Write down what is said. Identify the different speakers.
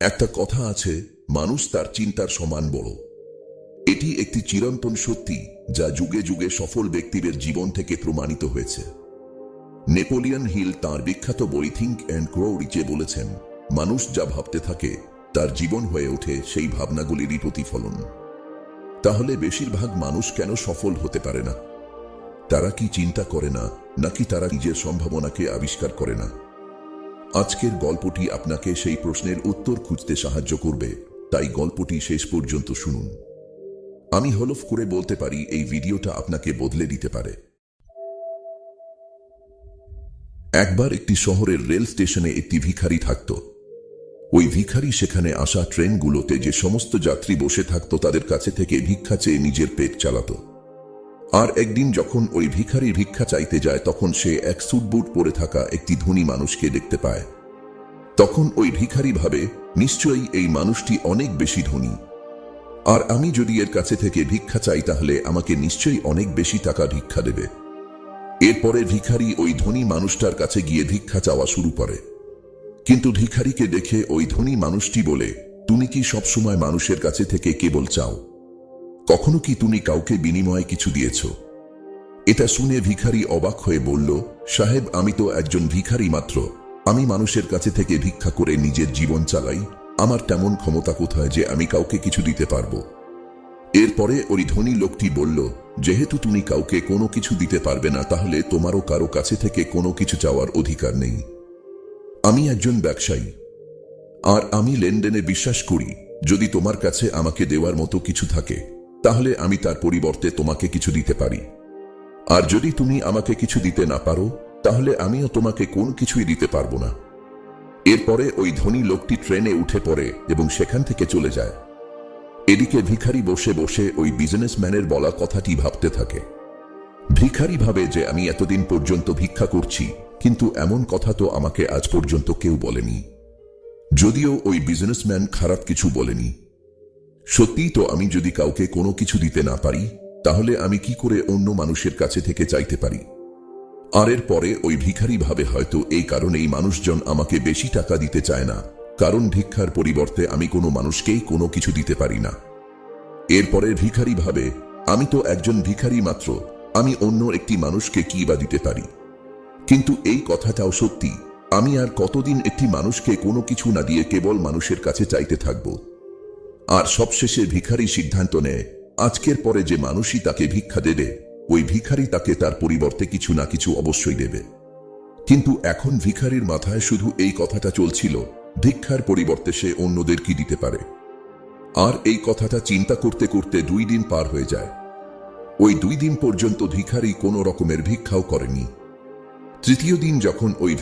Speaker 1: একটা কথা আছে, মানুষ তার চিন্তার সমান বড়। এটি একটি চিরন্তন সত্যি যা যুগে যুগে সফল ব্যক্তিদের জীবন থেকে প্রমাণিত হয়েছে। নেপোলিয়ন হিল তার বিখ্যাত বই থিঙ্ক অ্যান্ড ক্রো রিচে বলেছেন, মানুষ যা ভাবতে থাকে, তার জীবন হয়ে ওঠে সেই ভাবনাগুলিরই প্রতিফলন। তাহলে বেশিরভাগ মানুষ কেন সফল হতে পারে না? তারা কি চিন্তা করে না, নাকি তারা নিজের সম্ভাবনাকে আবিষ্কার করে না? আজকের গল্পটি আপনাকে সেই প্রশ্নের উত্তর খুঁজতে সাহায্য করবে। তাই গল্পটি শেষ পর্যন্ত শুনুন। আমি হলফ করে বলতে পারি, এই ভিডিওটা আপনাকে বদলে দিতে পারে। একবার একটি শহরের রেল স্টেশনে একটি ভিখারি থাকত। ওই ভিখারি সেখানে আসা ট্রেনগুলোতে যে সমস্ত যাত্রী বসে থাকতো, তাদের কাছে থেকে ভিক্ষা চেয়ে নিজের পেট চালাতো। আর একদিন যখন ওই ভিখারি ভিক্ষা চাইতে যায়, তখন সে এক সুটবুট পরে থাকা একটি ধনী মানুষকে দেখতে পায়। তখন ওই ভিখারি ভাবে, নিশ্চয়ই এই মানুষটি অনেক বেশি ধনী। আর আমি যদি এর কাছে থেকে ভিক্ষা চাই, তাহলে আমাকে নিশ্চয়ই অনেক বেশি টাকা ভিক্ষা দেবে। এরপরে ভিখারি ওই ধনী মানুষটার কাছে গিয়ে ভিক্ষা চাওয়া শুরু করে। কিন্তু ভিখারিকে দেখে ওই ধনী মানুষটি বলে, তুমি কি সবসময় মানুষের কাছে থেকে কেবল চাও? কখনো কি তুমি কাউকে বিনিময়ে কিছু দিয়েছ? এটা শুনে ভিখারি অবাক হয়ে বলল, সাহেব, আমি তো একজন ভিখারি মাত্র। আমি মানুষের কাছে থেকে ভিক্ষা করে নিজের জীবন চালাই। আমার তেমন ক্ষমতা কোথায় যে আমি কাউকে কিছু দিতে পারব? এরপরে ওই ধনী লোকটি বলল, যেহেতু তুমি কাউকে কোনো কিছু দিতে পারবে না, তাহলে তোমারও কারও কাছে থেকে কোনো কিছু চাওয়ার অধিকার নেই। আমি একজন ব্যবসায়ী। আর আমি লেনদেনে বিশ্বাস করি, যদি তোমার কাছে আমাকে দেওয়ার মতো কিছু থাকে তাহলে আমি তার পরিবর্তে তোমাকে কিছু দিতে পারি। আর যদি তুমি আমাকে কিছু দিতে না পারো, তাহলে আমিও তোমাকে কোন কিছুই দিতে পারব না। এরপরে ওই ধনী লোকটি ট্রেনে উঠে পড়ে এবং সেখান থেকে চলে যায়। এদিকে ভিখারি বসে বসে ওই বিজনেসম্যানের বলা কথাটি ভাবতে থাকে। ভিখারি ভাবে যে আমি এতদিন পর্যন্ত ভিক্ষা করছি, কিন্তু এমন কথা তো আমাকে আজ পর্যন্ত কেউ বলেনি। যদিও ওই বিজনেসম্যান খারাপ কিছু বলেনি। সত্যিই তো আমি যদি কাউকে কোনো কিছু দিতে না পারি, তাহলে আমি কি করে অন্য মানুষের কাছে থেকে চাইতে পারি? আর এর পরে ওই ভিখারি ভাবে হয়তো এই কারণেই মানুষজন আমাকে বেশি টাকা দিতে চায় না, কারণ ভিক্ষার পরিবর্তে আমি কোনো মানুষকেই কোনো কিছু দিতে পারি না। এরপরে ভিখারি ভাবে আমি তো একজন ভিখারি মাত্র, আমি অন্য একটি মানুষকে কি বা দিতে পারি? কিন্তু এই কথাটাও সত্যি, আমি আর কতদিন একটি মানুষকে কোনো কিছু না দিয়ে কেবল মানুষের কাছে চাইতে থাকব? আর সবশেষে ভিখারি সিদ্ধান্ত নেয়, আজকের পরে যে মানুষই তাকে ভিক্ষা দেবে, ওই ভিখারি তাকে তার পরিবর্তে কিছু না কিছু অবশ্যই দেবে। কিন্তু এখন ভিখারির মাথায় শুধু এই কথাটা চলছিল, ভিক্ষার পরিবর্তে সে অন্যদের কি দিতে পারে? আর এই কথাটা চিন্তা করতে করতে দুই দিন পার হয়ে যায়। ওই দুই দিন পর্যন্ত ভিখারি কোনো রকমের ভিক্ষাও করেনি। তৃতীয় দিন যখন ওই